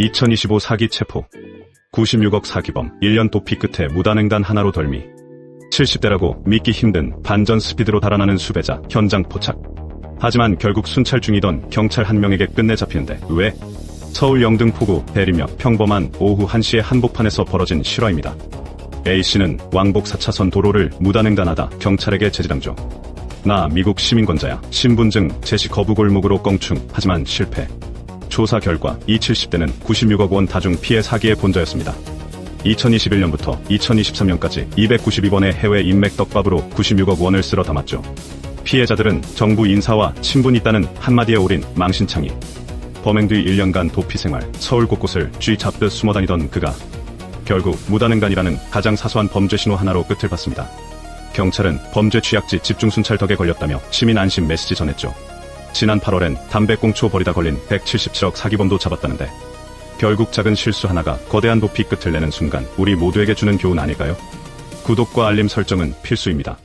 2025 사기 체포. 96억 사기범, 1년 도피 끝에 무단횡단 하나로 덜미. 70대라고 믿기 힘든 반전 스피드로 달아나는 수배자, 현장 포착. 하지만 결국 순찰 중이던 경찰 한 명에게 끝내 잡히는데 왜? 서울 영등포구 대리며 평범한 오후 1시의 한복판에서 벌어진 실화입니다. A씨는 왕복 4차선 도로를 무단횡단하다 경찰에게 제지당죠. 나 미국 시민권자야. 신분증 제시 거부 골목으로 껑충. 하지만 실패. 조사 결과 이 70대는 96억 원 다중 피해 사기의 본자였습니다. 2021년부터 2023년까지 292번의 해외 인맥 떡밥으로 96억 원을 쓸어 담았죠. 피해자들은 정부 인사와 친분이 있다는 한마디에 올인 망신창이. 범행 뒤 1년간 도피 생활, 서울 곳곳을 쥐 잡듯 숨어다니던 그가 결국 무단횡단이라는 가장 사소한 범죄 신호 하나로 끝을 봤습니다. 경찰은 범죄 취약지 집중 순찰 덕에 걸렸다며 시민 안심 메시지 전했죠. 지난 8월엔 담배 꽁초 버리다 걸린 177억 사기범도 잡았다는데 결국 작은 실수 하나가 거대한 도피 끝을 내는 순간 우리 모두에게 주는 교훈 아닐까요? 구독과 알림 설정은 필수입니다.